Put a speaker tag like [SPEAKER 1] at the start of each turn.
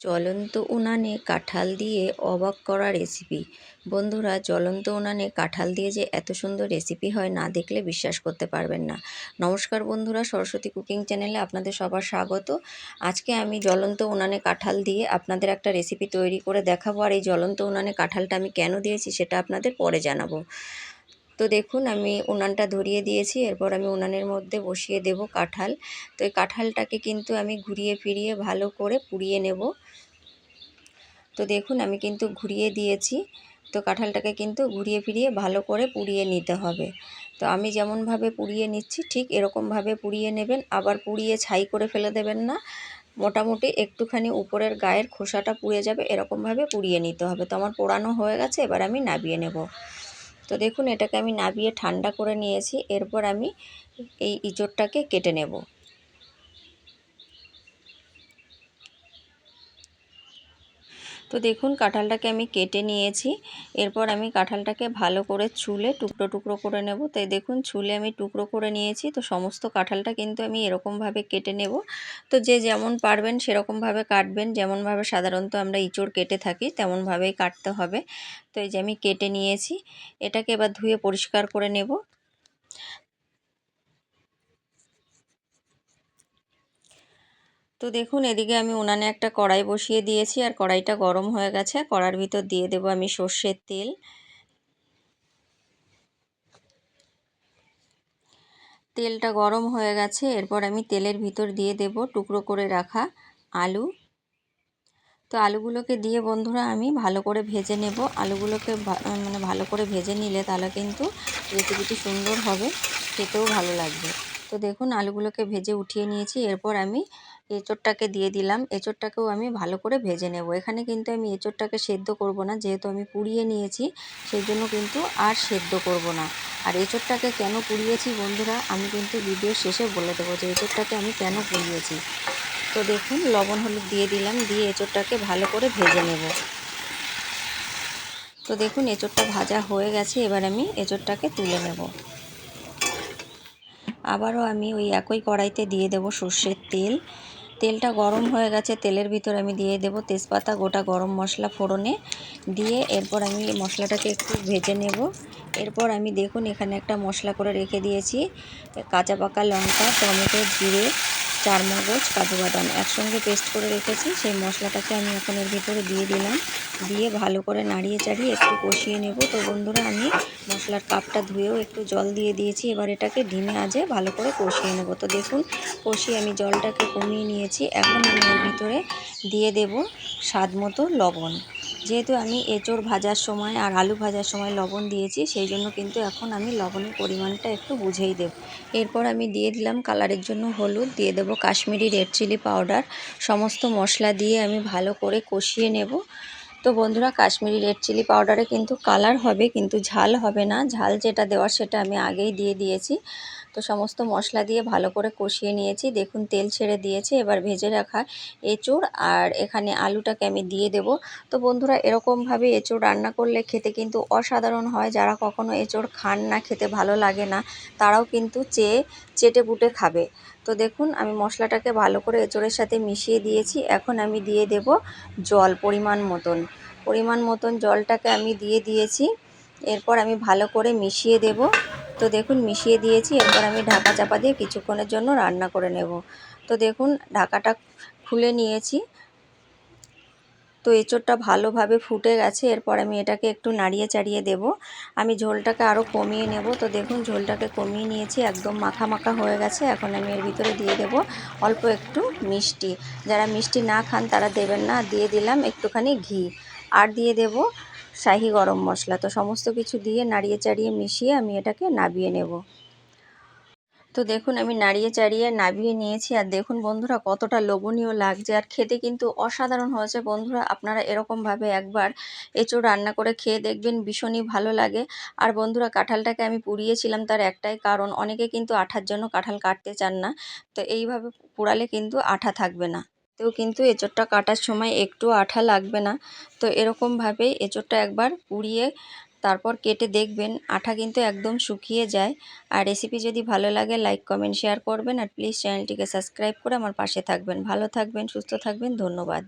[SPEAKER 1] জ্বলন্ত উনানে কাঁঠাল দিয়ে অবাক করা রেসিপি বন্ধুরা, জ্বলন্ত উনানে কাঁঠাল দিয়ে যে এত সুন্দর রেসিপি হয় না দেখলে বিশ্বাস করতে পারবেন না। নমস্কার বন্ধুরা, সরস্বতী কুকিং চ্যানেলে আপনাদের সবার স্বাগত। আজকে আমি জ্বলন্ত উনানে কাঁঠাল দিয়ে আপনাদের একটা রেসিপি তৈরি করে দেখাবো। আর এই জ্বলন্ত উনানে কাঁঠালটা আমি কেন দিয়েছি সেটা আপনাদের পরে জানাব। তো দেখুন, আমি উনানটা ধরিয়ে দিয়েছি। এরপর আমি উনানের মধ্যে বসিয়ে দেব কাঁঠাল। তো এই কাঁঠালটাকে কিন্তু আমি ঘুরিয়ে ফিরিয়ে ভালো করে পুড়িয়ে নেব। তো দেখুন, আমি কিন্তু ঘুরিয়ে দিয়েছি। তো কাঁঠালটাকে কিন্তু ঘুরিয়ে ফিরিয়ে ভালো করে পুড়িয়ে নিতে হবে। তো আমি যেমনভাবে পুড়িয়ে নিচ্ছি, ঠিক এরকমভাবে পুড়িয়ে নেবেন। আবার পুড়িয়ে ছাই করে ফেলে দেবেন না। মোটামুটি একটুখানি উপরের গায়ের খোসাটা পুড়ে যাবে। এরকমভাবে পুড়িয়ে নিতে হবে। তো আমার পোড়ানো হয়ে গেছে, এবার আমি নাবিয়ে নেব। তো দেখুন এটাকে আমি নাবিয়ে ঠান্ডা করে নিয়েছি এরপর আমি এই ইঁচড়টাকে কেটে নেব। তো দেখুন কাঁঠালটাকে আমি কেটে নিয়েছি। এরপর আমি কাঁঠালটাকে ভালো করে ছুলে টুকরো টুকরো করে নেব। তাই দেখুন ছুলে আমি টুকরো করে নিয়েছি। তো সমস্ত কাঁঠালটা কিন্তু আমি এরকমভাবে কেটে নেব। তো যে যেমন পারবেন সেরকমভাবে কাটবেন। যেমনভাবে সাধারণত আমরা ইঁচড় কেটে থাকি, তেমনভাবেই কাটতে হবে। তো এই যে আমি কেটে নিয়েছি। এটাকে এবার ধুয়ে পরিষ্কার করে নেব। তো দেখুন, এদিকে আমি উনানে একটা কড়াই বসিয়ে দিয়েছি, আর কড়াইটা গরম হয়ে গেছে। কড়ার ভিতর দিয়ে দেব আমি সর্ষের তেল। তেলটা গরম হয়ে গেছে, এরপর আমি তেলের ভিতর দিয়ে দেব টুকরো করে রাখা আলু। তো আলুগুলোকে দিয়ে বন্ধুরা আমি ভালো করে ভেজে নেব। আলুগুলোকে মানে ভালো করে ভেজে নিলে তাহলে কিন্তু রেসিপিটি সুন্দর হবে, খেতেও ভালো লাগবে। তো দেখুন, আলুগুলোকে ভেজে উঠিয়ে নিয়েছি। এরপর আমি এঁচোড়টাকে দিয়ে দিলাম। এঁচোড়টাকেও আমি ভালো করে ভেজে নেব। এখানে কিন্তু আমি এঁচোড়টাকে সেদ্ধ করব না, যেহেতু আমি পুড়িয়ে নিয়েছি সেই জন্য কিন্তু আর সেদ্ধ করব না। আর এঁচোড়টাকে কেন পুড়িয়েছি বন্ধুরা, আমি কিন্তু ভিডিওর শেষে বলে দেবো যে এঁচোড়টাকে আমি কেন পুড়িয়েছি। তো দেখুন, লবণ হলুদ দিয়ে দিলাম, দিয়ে এঁচোড়টাকে ভালো করে ভেজে নেব। তো দেখুন, এঁচোড়টা ভাজা হয়ে গেছে, এবার আমি এঁচোড়টাকে তুলে নেব। আবারও আমি ওই একই কড়াইতে দিয়ে দেব সর্ষের তেল। তেলটা গরম হয়ে গেছে, তেলের ভিতর আমি দিয়ে দেব তেজপাতা, গোটা গরম মশলা ফোড়নে। দিয়ে এরপর আমি মশলাটাকে একটু ভেজে নেব। এরপর আমি দেখুন এখানে একটা মশলা করে রেখে দিয়েছি, কাঁচা পাকা লঙ্কা, টমেটো, জিরে চারমগজ কাজু বাদাম একসঙ্গে পেস্ট করে রেখেছি। সেই মশলাটাকে আমি এখন এর ভিতরে দিয়ে দিলাম। দিয়ে ভালো করে নাড়িয়ে চাড়িয়ে একটু কষিয়ে নেব। তো বন্ধুরা, আমি মশলার কাপটা ধুয়েও একটু জল দিয়ে দিয়েছি। এবার এটাকে ডিমে আজে ভালো করে কষিয়ে নেব। তো দেখুন, কষিয়ে আমি জলটাকে কমিয়ে নিয়েছি। এখন আমি এর ভিতরে দিয়ে দেব স্বাদ মতো লবণ। যেহেতু আমি এঁচোড় ভাজার সময় আর আলু ভাজার সময় লবণ দিয়েছি, সেই জন্য কিন্তু এখন আমি লবণের পরিমাণটা একটু বুঝেই দেব। এরপর আমি দিয়ে দিলাম কালারের জন্য হলুদ, দিয়ে দেবো কাশ্মীরি রেড চিলি পাউডার। সমস্ত মশলা দিয়ে আমি ভালো করে কষিয়ে নেব। তো বন্ধুরা, কাশ্মীরি রেড চিলি পাউডারে কিন্তু কালার হবে, কিন্তু ঝাল হবে না। ঝাল যেটা দেওয়ার সেটা আমি আগেই দিয়ে দিয়েছি। তো সমস্ত মশলা দিয়ে ভালো করে কষিয়ে নিয়েছি। দেখুন, তেল ছেড়ে দিয়েছে, এবার ভেজে রাখা এঁচোড় আর এখানে আলুটাকে আমি দিয়ে দেব। তো বন্ধুরা, এরকমভাবে এঁচোড় রান্না করলে খেতে কিন্তু অসাধারণ হয়। যারা কখনো এঁচোড় খান না, খেতে ভালো লাগে না, তারাও কিন্তু চেয়ে চেটে পুটে খাবে। তো দেখুন, আমি মশলাটাকে ভালো করে এঁচোড়ের সাথে মিশিয়ে দিয়েছি। এখন আমি দিয়ে দেব জল পরিমাণ মতন। পরিমাণ মতন জলটাকে আমি দিয়ে দিয়েছি। এরপর আমি ভালো করে মিশিয়ে দেব। তো দেখুন, মিশিয়ে দিয়েছি। এরপর আমি ঢাকা চাপা দিয়ে কিছুক্ষণের জন্য রান্না করে নেব। তো দেখুন, ঢাকাটা খুলে নিয়েছি। তো এঁচোড়টা ভালোভাবে ফুটে গেছে। এরপর আমি এটাকে একটু নাড়িয়ে চাড়িয়ে দেব। আমি ঝোলটাকে আরও কমিয়ে নেব। তো দেখুন, ঝোলটাকে কমিয়ে নিয়েছি। একদম মাখা মাখা হয়ে গেছে। এখন আমি এর ভিতরে দিয়ে দেব অল্প একটু মিষ্টি। যারা মিষ্টি না খান, তারা দেবেন না। দিয়ে দিলাম একটুখানি ঘি। আর দিয়ে দেব শাহি গরম মশলা। তো সমস্ত কিছু দিয়ে নাড়িয়ে চাড়িয়ে মিশিয়ে আমি এটাকে নাবিয়ে নেব। তো দেখুন, আমি নাড়িয়ে চাড়িয়ে নাবিয়ে নিয়েছি। আর দেখুন বন্ধুরা, কতটা লোভনীয় লাগছে। আর খেতে কিন্তু অসাধারণ হয়েছে বন্ধুরা। আপনারা এরকমভাবে একবার এঁচোড় রান্না করে খেয়ে দেখবেন, ভীষণই ভালো লাগে। আর বন্ধুরা, কাঁঠালটাকে আমি পুড়িয়েছিলাম তার একটাই কারণ, অনেকে কিন্তু আঠার জন্য কাঁঠাল কাটতে চান না। তো এইভাবে পোড়ালে কিন্তু আঠা থাকবে না। তেও কিন্তু এঁচোড়টা কাটার সময় একটু আঠা লাগবে না। তো এরকমভাবেই এঁচোড়টা একবার পুড়িয়ে তারপর কেটে দেখবেন, আঠা কিন্তু একদম শুকিয়ে যায়। আর রেসিপি যদি ভালো লাগে লাইক কমেন্ট শেয়ার করবেন। আর প্লিজ চ্যানেলটিকে সাবস্ক্রাইব করে আমার পাশে থাকবেন। ভালো থাকবেন, সুস্থ থাকবেন, ধন্যবাদ।